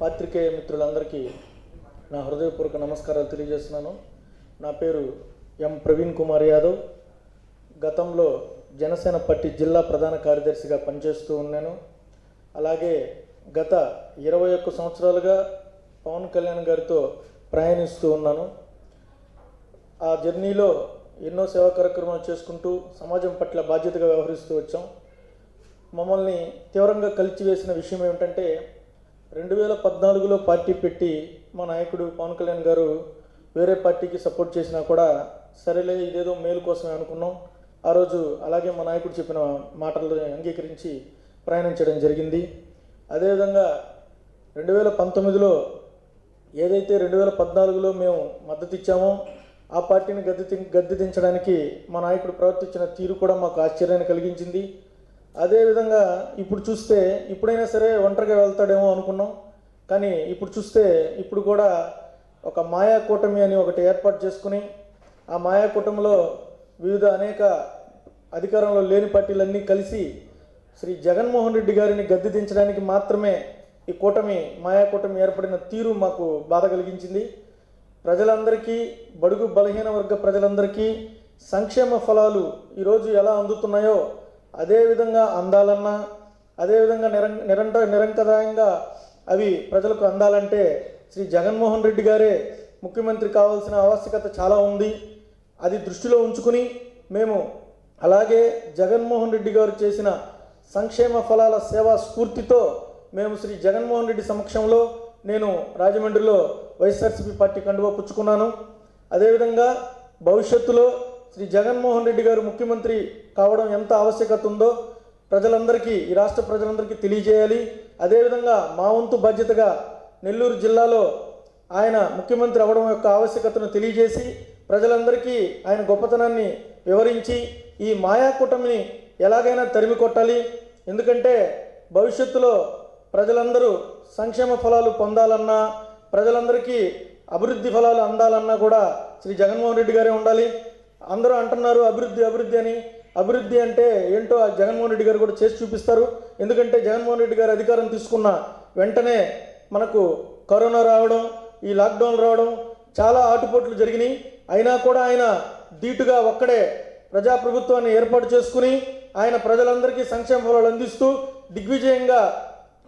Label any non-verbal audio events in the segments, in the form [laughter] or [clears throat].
పాత్రికేయ మిత్రులందరికీ నా హృదయపూర్వక నమస్కారాలు తెలియజేస్తున్నాను. నా పేరు ఎం. ప్రవీణ్ కుమార్ యాదవ్. గతంలో జనసేన పార్టీ జిల్లా ప్రధాన కార్యదర్శిగా పనిచేస్తూ ఉన్నాను. అలాగే గత ఇరవై ఒక్క సంవత్సరాలుగా పవన్ కళ్యాణ్ గారితో ప్రయాణిస్తూ ఉన్నాను. ఆ జర్నీలో ఎన్నో సేవా కార్యక్రమాలు చేసుకుంటూ సమాజం పట్ల బాధ్యతగా వ్యవహరిస్తూ వచ్చాం. మమ్మల్ని తీవ్రంగా కలిచివేసిన విషయం ఏమిటంటే రెండు వేల పద్నాలుగులో పార్టీ పెట్టి మా నాయకుడు పవన్ కళ్యాణ్ గారు వేరే పార్టీకి సపోర్ట్ చేసినా కూడా సరేలే ఇదేదో మేలు కోసమే అనుకున్నాం. ఆ రోజు అలాగే మా నాయకుడు చెప్పిన మాటలను అంగీకరించి ప్రయాణించడం జరిగింది. అదేవిధంగా రెండు వేల పంతొమ్మిదిలో ఏదైతే రెండు వేల పద్నాలుగులో మేము మద్దతు ఇచ్చామో ఆ పార్టీని గద్దె గద్దె దించడానికి మా నాయకుడు ప్రవర్తించిన తీరు కూడా మాకు ఆశ్చర్యాన్ని కలిగించింది. అదేవిధంగా ఇప్పుడు చూస్తే ఇప్పుడైనా సరే ఒంటరిగా వెళ్తాడేమో అనుకున్నాం. కానీ ఇప్పుడు చూస్తే ఇప్పుడు కూడా ఒక మాయా కూటమి అని ఒకటి ఏర్పాటు చేసుకుని ఆ మాయా కూటమిలో వివిధ అనేక అధికారంలో లేని పార్టీలన్నీ కలిసి శ్రీ జగన్మోహన్ రెడ్డి గారిని గద్దె దించడానికి మాత్రమే ఈ కూటమి మాయా కూటమి ఏర్పడిన తీరు మాకు బాధ కలిగించింది. ప్రజలందరికీ బడుగు బలహీన వర్గ ప్రజలందరికీ సంక్షేమ ఫలాలు ఈరోజు ఎలా అందుతున్నాయో అదేవిధంగా అందాలన్నా అదేవిధంగా నిరం నిరంతర నిరంతరాయంగా అవి ప్రజలకు అందాలంటే శ్రీ జగన్మోహన్ రెడ్డి గారే ముఖ్యమంత్రి కావాల్సిన ఆవశ్యకత చాలా ఉంది. అది దృష్టిలో ఉంచుకుని మేము అలాగే జగన్మోహన్ రెడ్డి గారు చేసిన సంక్షేమ ఫలాల సేవా స్ఫూర్తితో మేము శ్రీ జగన్మోహన్ రెడ్డి సమక్షంలో నేను రాజమండ్రిలో వైఎస్ఆర్సీపీ పార్టీ కండువా పుచ్చుకున్నాను. అదేవిధంగా భవిష్యత్తులో శ్రీ జగన్మోహన్ రెడ్డి గారు ముఖ్యమంత్రి కావడం ఎంత ఆవశ్యకత ఉందో ప్రజలందరికీ ఈ రాష్ట్ర ప్రజలందరికీ తెలియజేయాలి. అదేవిధంగా మా వంతు బాధ్యతగా నెల్లూరు జిల్లాలో ఆయన ముఖ్యమంత్రి అవ్వడం యొక్క ఆవశ్యకతను తెలియజేసి ప్రజలందరికీ ఆయన గొప్పతనాన్ని వివరించి ఈ మాయా కూటమిని ఎలాగైనా తరిమి కొట్టాలి. ఎందుకంటే భవిష్యత్తులో ప్రజలందరూ సంక్షేమ ఫలాలు పొందాలన్నా ప్రజలందరికీ అభివృద్ధి ఫలాలు అందాలన్నా కూడా శ్రీ జగన్మోహన్ రెడ్డి గారే ఉండాలి. అందరూ అంటున్నారు అభివృద్ధి అభివృద్ధి అని. అభివృద్ధి అంటే ఏంటో ఆ జగన్మోహన్ రెడ్డి గారు కూడా చేసి చూపిస్తారు. ఎందుకంటే జగన్మోహన్ రెడ్డి గారు అధికారం తీసుకున్న వెంటనే మనకు కరోనా రావడం ఈ లాక్డౌన్ రావడం చాలా ఆటుపోట్లు జరిగినాయి. అయినా కూడా ఆయన ధీటుగా ఒక్కడే ప్రజాప్రభుత్వాన్ని ఏర్పాటు చేసుకుని ఆయన ప్రజలందరికీ సంక్షేమ ఫలాలు అందిస్తూ దిగ్విజయంగా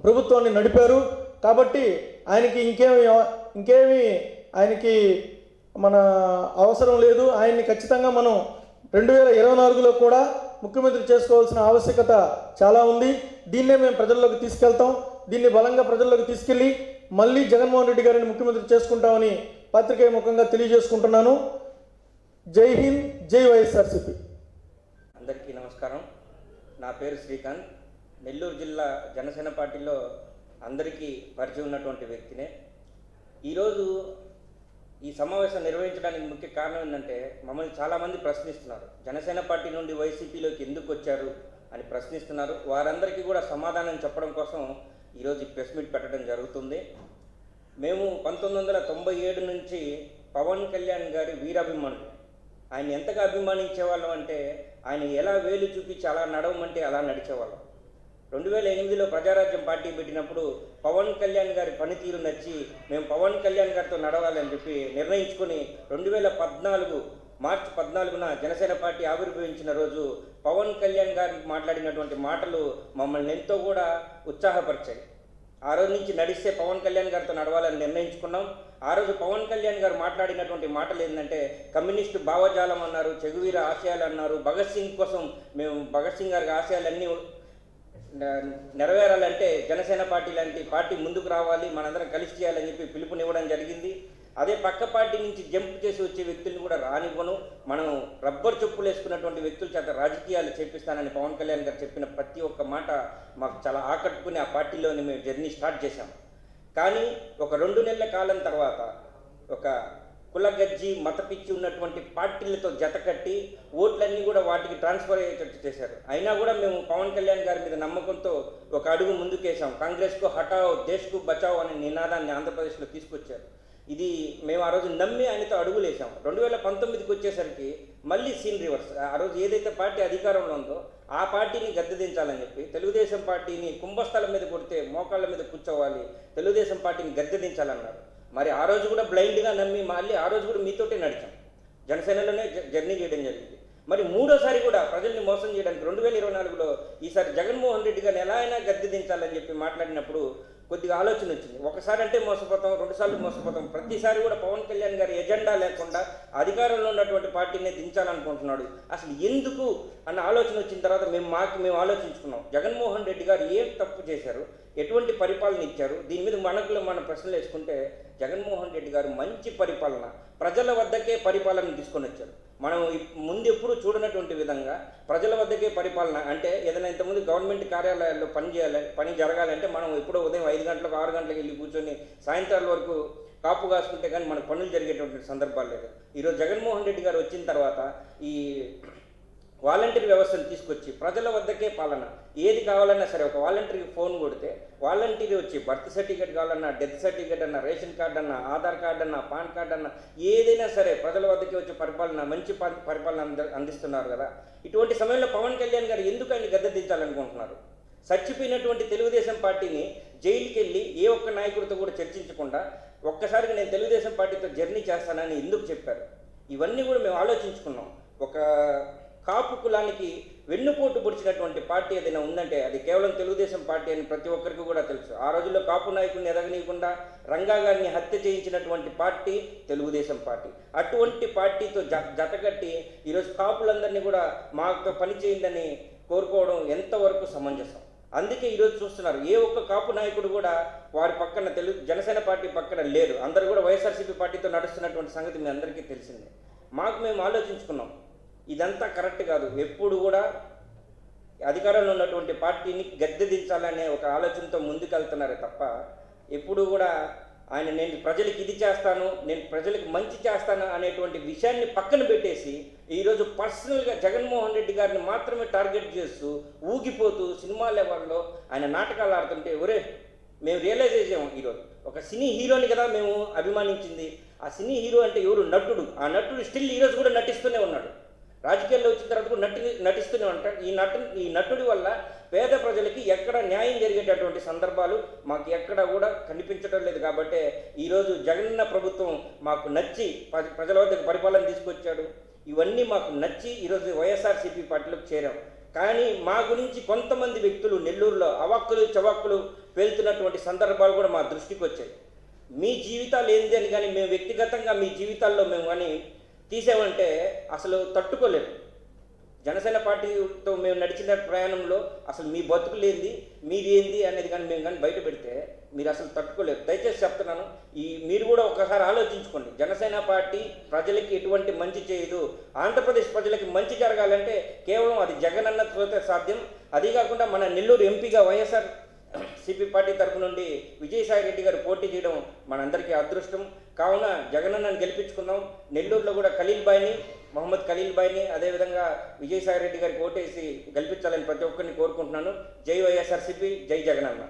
ప్రభుత్వాన్ని నడిపారు. కాబట్టి ఆయనకి ఇంకేమి ఇంకేమి ఆయనకి మన అవసరం లేదు. ఆయన్ని ఖచ్చితంగా మనం రెండు వేల ఇరవై నాలుగులో కూడా ముఖ్యమంత్రి చేసుకోవాల్సిన ఆవశ్యకత చాలా ఉంది. దీన్నే మేము ప్రజల్లోకి తీసుకెళ్తాం. దీన్ని బలంగా ప్రజల్లోకి తీసుకెళ్ళి మళ్ళీ జగన్మోహన్ రెడ్డి గారిని ముఖ్యమంత్రి చేసుకుంటామని పత్రిక ముఖంగా తెలియజేసుకుంటున్నాను. జై హింద్ జై వైఎస్ఆర్సిపి. అందరికీ నమస్కారం. నా పేరు శ్రీకాంత్. నెల్లూరు జిల్లా జనసేన పార్టీలో అందరికీ పరిచయం ఉన్నటువంటి వ్యక్తినే. ఈరోజు ఈ సమావేశం నిర్వహించడానికి ముఖ్య కారణం ఏంటంటే మమ్మల్ని చాలామంది ప్రశ్నిస్తున్నారు. జనసేన పార్టీ నుండి వైసీపీలోకి ఎందుకు వచ్చారు అని ప్రశ్నిస్తున్నారు. వారందరికీ కూడా సమాధానం చెప్పడం కోసం ఈరోజు ప్రెస్ మీట్ పెట్టడం జరుగుతుంది. మేము పంతొమ్మిది వందల తొంభై ఏడు నుంచి పవన్ కళ్యాణ్ గారి వీరాభిమానులు. ఆయన ఎంతగా అభిమానించేవాళ్ళం అంటే ఆయన ఎలా వేలు చూపించి అలా నడవమంటే అలా నడిచేవాళ్ళం. రెండు వేల ఎనిమిదిలో ప్రజారాజ్యం పార్టీ పెట్టినప్పుడు పవన్ కళ్యాణ్ గారి పనితీరు నచ్చి మేము పవన్ కళ్యాణ్ గారితో నడవాలని చెప్పి నిర్ణయించుకొని రెండు వేల పద్నాలుగు మార్చి పద్నాలుగున జనసేన పార్టీ ఆవిర్భవించిన రోజు పవన్ కళ్యాణ్ గారు మాట్లాడినటువంటి మాటలు మమ్మల్ని ఎంతో కూడా ఉత్సాహపరిచాయి. ఆ రోజు నుంచి నడిస్తే పవన్ కళ్యాణ్ గారితో నడవాలని నిర్ణయించుకున్నాం. ఆ రోజు పవన్ కళ్యాణ్ గారు మాట్లాడినటువంటి మాటలు ఏంటంటే కమ్యూనిస్టు భావజాలం అన్నారు చెగువీర ఆశయాలు అన్నారు భగత్ సింగ్ కోసం మేము భగత్ సింగ్ గారికి ఆశయాలన్నీ నెరవేరాలంటే జనసేన పార్టీ లాంటి పార్టీ ముందుకు రావాలి మనందరం కలిసి చేయాలని చెప్పి పిలుపునివ్వడం జరిగింది. అదే పక్క పార్టీ నుంచి జంప్ చేసి వచ్చే వ్యక్తుల్ని కూడా రానివ్వను. మనం రబ్బర్ చెప్పులు వేసుకున్నటువంటి వ్యక్తుల చేత రాజకీయాలు చేపిస్తానని పవన్ కళ్యాణ్ గారు చెప్పిన ప్రతి ఒక్క మాట మాకు చాలా ఆకట్టుకుని ఆ పార్టీలోని మేము జర్నీ స్టార్ట్ చేశాం. కానీ ఒక రెండు నెలల కాలం తర్వాత ఒక కులగజ్జి మతపిచ్చి ఉన్నటువంటి పార్టీలతో జతకట్టి ఓట్లన్నీ కూడా వాటికి ట్రాన్స్ఫర్ అయ్యేటట్టు చేశారు. అయినా కూడా మేము పవన్ కళ్యాణ్ గారి మీద నమ్మకంతో ఒక అడుగు ముందుకేసాం కాంగ్రెస్కు హటావ్ దేశ్కు బచావ్ అనే నినాదాన్ని ఆంధ్రప్రదేశ్లో తీసుకొచ్చారు. ఇది మేము ఆ రోజు నమ్మి ఆయనతో అడుగులేసాం రెండు వేల పంతొమ్మిదికి వచ్చేసరికి మళ్ళీ సీన్ రివర్స్. ఆ రోజు ఏదైతే పార్టీ అధికారంలో ఉందో ఆ పార్టీని గద్దెదించాలని చెప్పి తెలుగుదేశం పార్టీని కుంభస్థలం మీద కొడితే మోకాళ్ళ మీద కూర్చోవాలి తెలుగుదేశం పార్టీని గద్దెదించాలన్నారు. మరి ఆ రోజు కూడా బ్లైండ్గా నమ్మి మళ్ళీ ఆ రోజు కూడా మీతోటే నడిచాం. జనసేనలోనే జర్నీ చేయడం జరిగింది. మరి మూడోసారి కూడా ప్రజల్ని మోసం చేయడానికి రెండు వేల ఇరవై నాలుగులో ఈసారి జగన్మోహన్ రెడ్డి గారిని ఎలా అయినా గద్దె దించాలని చెప్పి మాట్లాడినప్పుడు కొద్దిగా ఆలోచన వచ్చింది. ఒకసారి అంటే మోసపోతాం రెండుసార్లు మోసపోతాం. ప్రతిసారి కూడా పవన్ కళ్యాణ్ గారి ఎజెండా లేకుండా అధికారంలో ఉన్నటువంటి పార్టీని దించాలనుకుంటున్నాడు. అసలు ఎందుకు అన్న ఆలోచన వచ్చిన తర్వాత మేము మాకు మేము ఆలోచించుకున్నాం. జగన్మోహన్ రెడ్డి గారు ఏం తప్పు చేశారు? ఎటువంటి పరిపాలన ఇచ్చారు? దీని మీద మనకులో మన ప్రశ్నలు వేసుకుంటే జగన్మోహన్ రెడ్డి గారు మంచి పరిపాలన ప్రజల వద్దకే పరిపాలన తీసుకొని వచ్చారు. మనం ముందు ఎప్పుడు చూడనటువంటి విధంగా ప్రజల వద్దకే పరిపాలన అంటే ఏదైనా ఇంతకుముందు గవర్నమెంట్ కార్యాలయాల్లో పని చేయాలి పని జరగాలంటే మనం ఎప్పుడో ఉదయం ఐదు గంటలకు ఆరు గంటలకు వెళ్ళి కూర్చొని సాయంత్రాల వరకు కాపు కాసుకుంటే కానీ మనకు పనులు జరిగేటువంటి సందర్భాలు లేదు. ఈరోజు జగన్మోహన్ రెడ్డి గారు వచ్చిన తర్వాత ఈ [clears throat] వాలంటీర్ వ్యవస్థను తీసుకొచ్చి ప్రజల వద్దకే పాలన ఏది కావాలన్నా సరే ఒక వాలంటీర్కి ఫోన్ కొడితే వాలంటీర్ వచ్చి బర్త్ సర్టిఫికేట్ కావాలన్నా డెత్ సర్టిఫికేట్ అన్నా రేషన్ కార్డ్ అన్నా ఆధార్ కార్డ్ అన్నా పాన్ కార్డ్ అన్నా ఏదైనా సరే ప్రజల వద్దకి వచ్చి పరిపాలన మంచి పరిపాలన అంద- అందిస్తున్నారు కదా. ఇటువంటి సమయంలో పవన్ కళ్యాణ్ గారు ఎందుకు ఆయన గద్దె దించాలనుకుంటున్నారు చచ్చిపోయినటువంటి తెలుగుదేశం పార్టీని జైలుకి వెళ్ళి ఏ ఒక్క నాయకుడితో కూడా చర్చించకుండా ఒక్కసారిగా నేను తెలుగుదేశం పార్టీతో జర్నీ చేస్తానని ఎందుకు చెప్పారు? ఇవన్నీ కూడా మేము ఆలోచించుకున్నాం. ఒక కాపు కులానికి వెన్నుపోటు పొడిచినటువంటి పార్టీ ఏదైనా ఉందంటే అది కేవలం తెలుగుదేశం పార్టీ అని ప్రతి ఒక్కరికి కూడా తెలుసు. ఆ రోజుల్లో కాపు నాయకుడిని ఎదగనీయకుండా రంగా గారిని హత్య చేయించినటువంటి పార్టీ తెలుగుదేశం పార్టీ. అటువంటి పార్టీతో జ జతకట్టి ఈరోజు కాపులందరినీ కూడా మాతో పని చేయండి కోరుకోవడం ఎంతవరకు సమంజసం? అందుకే ఈరోజు చూస్తున్నారు ఏ ఒక్క కాపు నాయకుడు కూడా వారి పక్కన తెలుగు జనసేన పార్టీ పక్కన లేరు. అందరూ కూడా వైఎస్ఆర్సీపీ పార్టీతో నడుస్తున్నటువంటి సంగతి మీ అందరికీ తెలిసిందే. మాకు మేము ఆలోచించుకున్నాం. ఇదంతా కరెక్ట్ కాదు. ఎప్పుడు కూడా అధికారంలో ఉన్నటువంటి పార్టీని గద్దె దించాలనే ఒక ఆలోచనతో ముందుకెళ్తున్నారే తప్ప ఎప్పుడు కూడా ఆయన నేను ప్రజలకు ఇది చేస్తాను నేను ప్రజలకు మంచి చేస్తాను అనేటువంటి విషయాన్ని పక్కన పెట్టేసి ఈరోజు పర్సనల్గా జగన్మోహన్ రెడ్డి గారిని మాత్రమే టార్గెట్ చేస్తూ ఊగిపోతూ సినిమా లెవెల్లో ఆయన నాటకాలు ఆడుతుంటే ఒరే మేము రియలైజ్ చేసాము ఈరోజు. ఒక సినీ హీరోని కదా మేము అభిమానించింది. ఆ సినీ హీరో అంటే ఎవరు? నటుడు. ఆ నటుడు స్టిల్ ఈరోజు కూడా నటిస్తూనే ఉన్నాడు. రాజకీయాల్లో వచ్చిన తర్వాత కూడా నటి నటిస్తూనే ఉంటాడు ఈ నటు ఈ నటుడి వల్ల పేద ప్రజలకి ఎక్కడ న్యాయం జరిగేటటువంటి సందర్భాలు మాకు ఎక్కడ కూడా కనిపించడం లేదు కాబట్టి ఈరోజు జగనన్న ప్రభుత్వం మాకు నచ్చి ప్రజల వద్దకు పరిపాలన తీసుకొచ్చాడు. ఇవన్నీ మాకు నచ్చి ఈరోజు వైఎస్ఆర్సీపీ పార్టీలోకి చేరాం. కానీ మా గురించి కొంతమంది వ్యక్తులు నెల్లూరులో అవాక్కులు చవాక్కులు పేలుతున్నటువంటి సందర్భాలు కూడా మా దృష్టికి వచ్చాయి. మీ జీవితాలు ఏంది అని కానీ మేము వ్యక్తిగతంగా మీ జీవితాల్లో మేము కానీ తీసామంటే అసలు తట్టుకోలేము జనసేన పార్టీతో మేము నడిచిన ప్రయాణంలో అసలు మీ బతుకులు ఏంది మీది ఏంది అనేది కానీ మేము కానీ బయట పెడితే మీరు అసలు తట్టుకోలేరు దయచేసి చెప్తున్నాను ఈ మీరు కూడా ఒకసారి ఆలోచించుకోండి. జనసేన పార్టీ ప్రజలకి ఎటువంటి మంచి చేయదు. ఆంధ్రప్రదేశ్ ప్రజలకి మంచి జరగాలంటే కేవలం అది జగనన్నతోతే సాధ్యం. అది కాకుండా మన నెల్లూరు ఎంపీగా వైఎస్ఆర్ సిపి పార్టీ తరపు నుండి విజయసాయి రెడ్డి గారు పోటీ చేయడం మనందరికీ అదృష్టం. కావున జగనన్నను గెలిపించుకుందాం. నెల్లూరులో కూడా ఖలీల్ బాయ్ని మొహమ్మద్ ఖలీల్ బాయ్ని అదేవిధంగా విజయసాయి రెడ్డి గారికి ఓటేసి గెలిపించాలని ప్రతి ఒక్కరిని కోరుకుంటున్నాను. జై వైఎస్ఆర్సిపి జై జగనన్న.